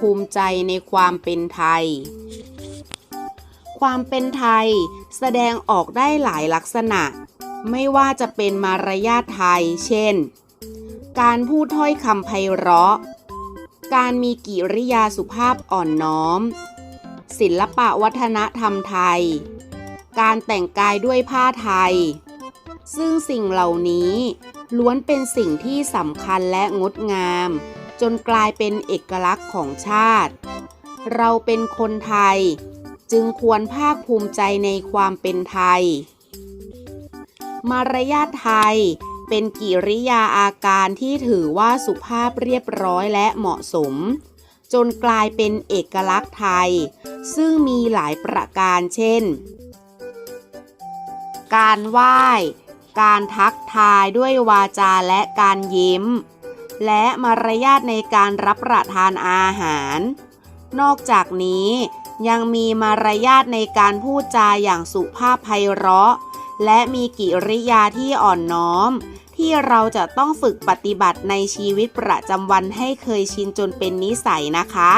ภูมิใจในความเป็นไทย ความเป็นไทยแสดงออกได้หลายลักษณะ ไม่ว่าจะเป็นมารยาทไทย เช่น การพูดถ้อยคำไพเราะ การมีกิริยาสุภาพอ่อนน้อม ศิลปะวัฒนธรรมไทย การแต่งกายด้วยผ้าไทย ซึ่งสิ่งเหล่านี้ล้วนเป็นสิ่งที่สำคัญและงดงาม จนกลายเป็นเอกลักษณ์ของชาติ เราเป็นคนไทย จึงควรภาคภูมิใจในความเป็นไทย มารยาทไทยเป็นกิริยาอาการที่ถือว่าสุภาพเรียบร้อยและเหมาะสม จนกลายเป็นเอกลักษณ์ไทย ซึ่งมีหลายประการเช่น การไหว้ การทักทายด้วยวาจาและการยิ้ม และมารยาทในการรับประทานอาหาร นอกจากนี้ยังมีมารยาทในการพูดจาอย่างสุภาพไพเราะ และมีกิริยาที่อ่อนน้อม ที่เราจะต้องฝึกปฏิบัติในชีวิตประจำวันให้เคยชินจนเป็นนิสัยนะคะ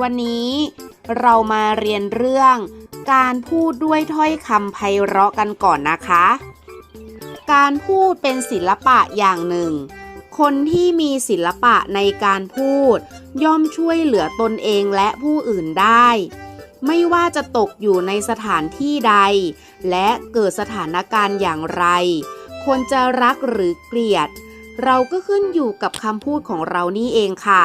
วันนี้เรามาเรียนเรื่อง การพูดด้วยถ้อยคำไพเราะกันก่อนนะคะ การพูดเป็นศิลปะอย่างหนึ่ง คนที่มีศิลปะในการพูด ย่อมช่วยเหลือตนเองและผู้อื่นได้ ไม่ว่าจะตกอยู่ในสถานที่ใด และเกิดสถานการณ์อย่างไร คนจะรักหรือเกลียด เราก็ขึ้นอยู่กับคำพูดของเรานี่เองค่ะ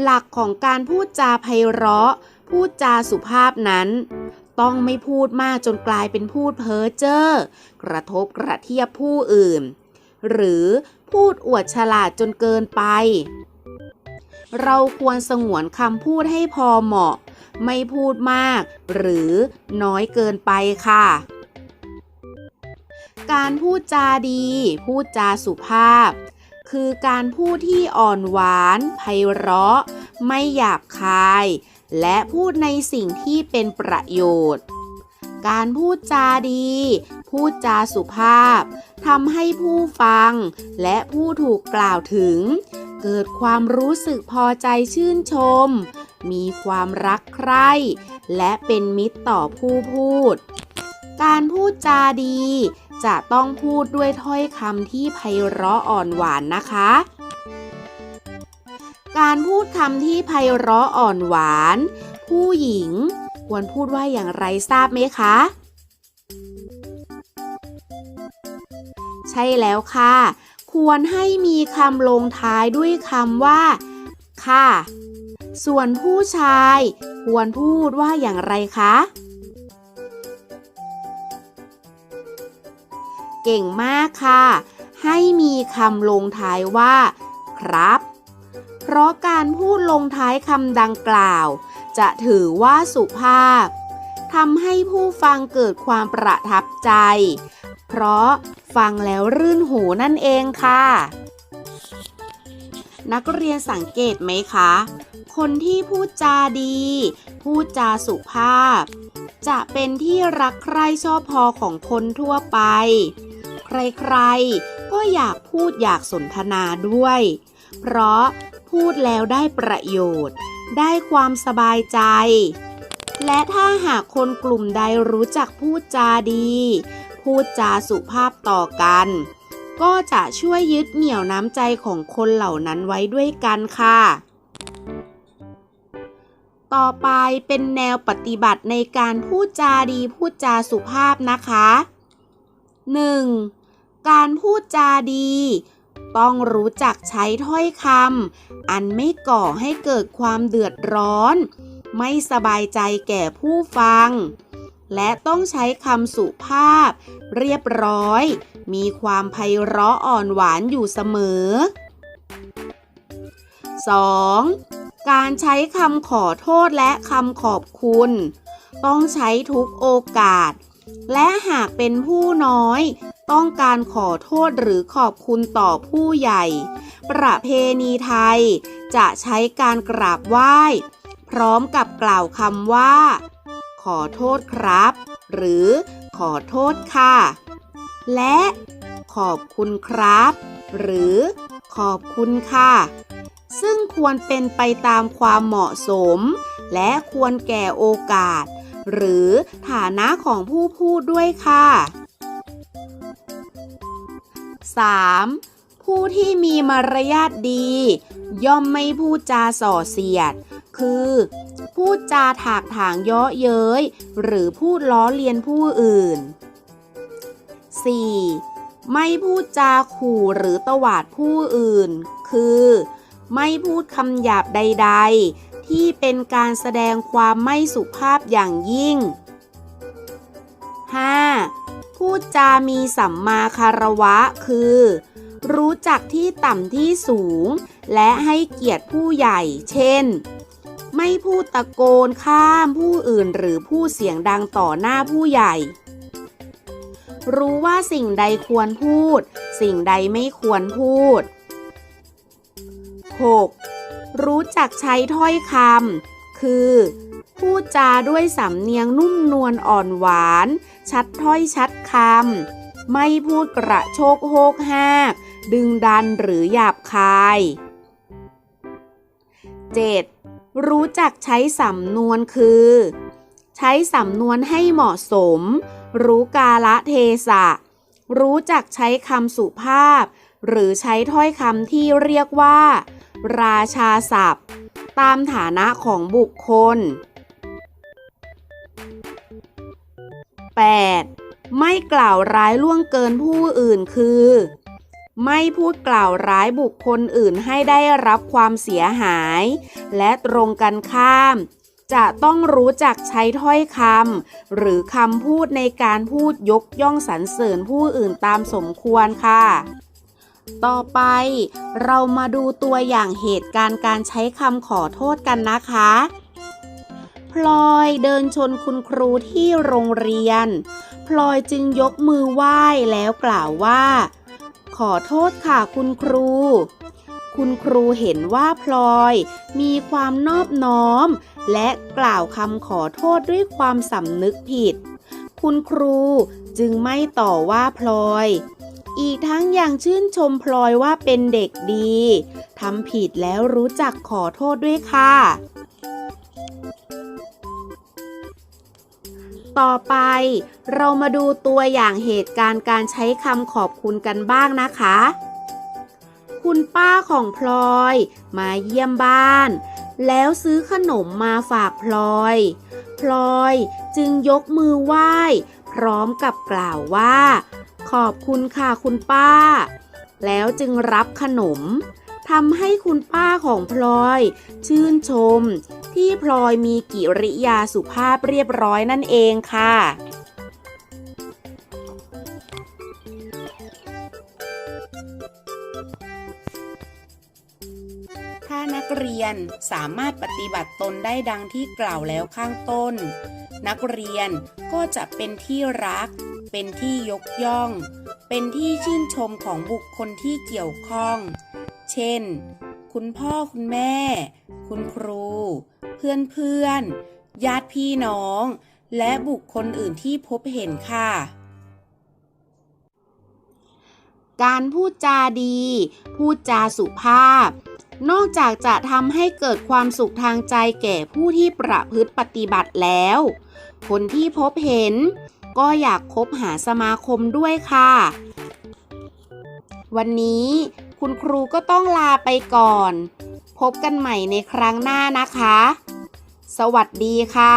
หลักของการพูดจาไพเราะ พูดจาสุภาพนั้นต้องไม่พูดมากจนกลายเป็นพูดเพ้อเจ้อกระทบกระเทียบผู้อื่น หรือพูดอวดฉลาดจนเกินไป เราควรสงวนคำพูดให้พอเหมาะ ไม่พูดมาก หรือน้อยเกินไปค่ะ การพูดจาดี พูดจาสุภาพ คือการพูดที่อ่อนหวานไพเราะ ไม่หยาบคาย และพูดในสิ่งที่เป็นประโยชน์การพูดจาดี พูดจาสุภาพทำให้ผู้ฟัง และผู้ถูกกล่าวถึง เกิดความรู้สึกพอใจชื่นชม มีความรักใคร่ และเป็นมิตรต่อผู้พูด การพูดจาดี จะต้องพูดด้วยถ้อยคำที่ไพเราะอ่อนหวานนะคะการพูดคำที่ไพเราะอ่อนหวาน ผู้หญิง ควรพูดว่าอย่างไรทราบไหมคะ ใช่แล้วค่ะ ควรให้มีคำลงท้ายด้วยคำว่า ค่ะ ส่วนผู้ชาย ควรพูดว่าอย่างไรคะ เก่งมากค่ะ ให้มีคำลงท้ายว่า ครับ เพราะการพูดลงท้ายคำดังกล่าว จะถือว่าสุภาพทำให้ผู้ฟังเกิดความประทับใจ เพราะ ฟังแล้วรื่นหูนั่นเองค่ะ นักเรียนสังเกตไหมคะ คนที่พูดจาดี พูดจาสุภาพ จะเป็นที่รักใคร่ชอบพอของคนทั่วไป ใครๆ ก็อยากพูดอยากสนทนาด้วย เพราะพูดแล้วได้ประโยชน์ ได้ความสบายใจ และถ้าหากคนกลุ่มใดรู้จักพูดจาดี พูดจาสุภาพต่อกัน ก็จะช่วยยึดเหนี่ยวน้ำใจของคนเหล่านั้นไว้ด้วยกันค่ะ ต่อไปเป็นแนวปฏิบัติในการพูดจาดีพูดจาสุภาพนะคะ 1. การพูดจาดี ต้องรู้จักใช้ถ้อยคำอันไม่ก่อให้เกิดความเดือดร้อน ไม่สบายใจแก่ผู้ฟัง และต้องใช้คำสุภาพ เรียบร้อย มีความไพเราะอ่อนหวานอยู่เสมอ 2. การใช้คำขอโทษและคำขอบคุณ ต้องใช้ทุกโอกาส และหากเป็นผู้น้อย ต้องการขอโทษหรือขอบคุณต่อผู้ใหญ่ ประเพณีไทย จะใช้การกราบไหว้ พร้อมกับกล่าวคำว่า ขอโทษครับ หรือขอโทษค่ะ และขอบคุณครับ หรือขอบคุณค่ะ ซึ่งควรเป็นไปตามความเหมาะสม และควรแก่โอกาส หรือฐานะของผู้พูดด้วยค่ะ 3. ผู้ที่มีมารยาทดี ย่อมไม่พูดจาส่อเสียด คือ พูดจาถากถางเยาะเย้ย หรือพูดล้อเลียนผู้อื่น 4. ไม่พูดจาขู่หรือตวาดผู้อื่น คือ ไม่พูดคำหยาบใด ๆ ที่เป็นการแสดงความไม่สุภาพอย่างยิ่ง 5. พูดจามีสัมมาคารวะ คือ รู้จักที่ต่ำที่สูง และให้เกียรติผู้ใหญ่ เช่น ไม่พูดตะโกนข้ามผู้อื่นหรือพูดเสียงดังต่อหน้าผู้ใหญ่ รู้ว่าสิ่งใดควรพูด สิ่งใดไม่ควรพูด 6. รู้จักใช้ถ้อยคำคือ พูดจาด้วยสำเนียงนุ่มนวลอ่อนหวาน ชัดถ้อยชัดคำไม่พูดกระโชกโฮกฮากดึงดันหรือหยาบคาย 7. รู้จักใช้สำนวนคือ ใช้สำนวนให้เหมาะสม รู้กาละเทศะ รู้จักใช้คำสุภาพ หรือใช้ถ้อยคำที่เรียกว่า ราชาศัพท์ ตามฐานะของบุคคล 8. ไม่กล่าวร้ายล่วงเกินผู้อื่นคือ ไม่พูดกล่าวร้ายบุคคลอื่นให้ได้รับความเสียหาย และตรงกันข้าม จะต้องรู้จักใช้ถ้อยคำหรือคำพูดในการพูดยกย่องสรรเสริญผู้อื่นตามสมควรค่ะต่อไปเรามาดูตัวอย่างเหตุการณ์การใช้คำขอโทษกันนะคะ พลอยเดินชนคุณครูที่โรงเรียน พลอยจึงยกมือไหว้แล้วกล่าวว่า ขอโทษค่ะคุณครู คุณครูเห็นว่าพลอยมีความนอบน้อม และกล่าวคำขอโทษด้วยความสำนึกผิด คุณครูจึงไม่ต่อว่าพลอย อีกทั้งยังชื่นชมพลอยว่าเป็นเด็กดีทำผิดแล้วรู้จักขอโทษด้วยค่ะ ต่อไป เรามาดูตัวอย่างเหตุการณ์การใช้คำขอบคุณกันบ้างนะคะ คุณป้าของพลอย มาเยี่ยมบ้าน แล้วซื้อขนมมาฝากพลอย พลอยจึงยกมือไหว้ พร้อมกับกล่าวว่า ขอบคุณค่ะคุณป้า แล้วจึงรับขนมทำให้คุณป้าของพลอย ชื่นชม ที่พลอยมีกิริยาสุภาพเรียบร้อยนั่นเองค่ะถ้านักเรียนสามารถปฏิบัติตนได้ดังที่กล่าวแล้วข้างต้น นักเรียนก็จะเป็นที่รัก เป็นที่ยกย่อง เป็นที่ชื่นชมของบุคคลที่เกี่ยวข้อง เช่น คุณพ่อคุณแม่ คุณครู เพื่อนเพื่อนๆญาติพี่น้อง และบุคคลอื่นที่พบเห็นค่ะ การพูดจาดี พูดจาสุภาพ นอกจากจะทำให้เกิดความสุขทางใจแก่ผู้ที่ประพฤติปฏิบัติแล้ว คนที่พบเห็น ก็อยากคบหาสมาคมด้วยค่ะ วันนี้คุณครูก็ต้องลาไปก่อน พบกันใหม่ในครั้งหน้านะคะ สวัสดีค่ะ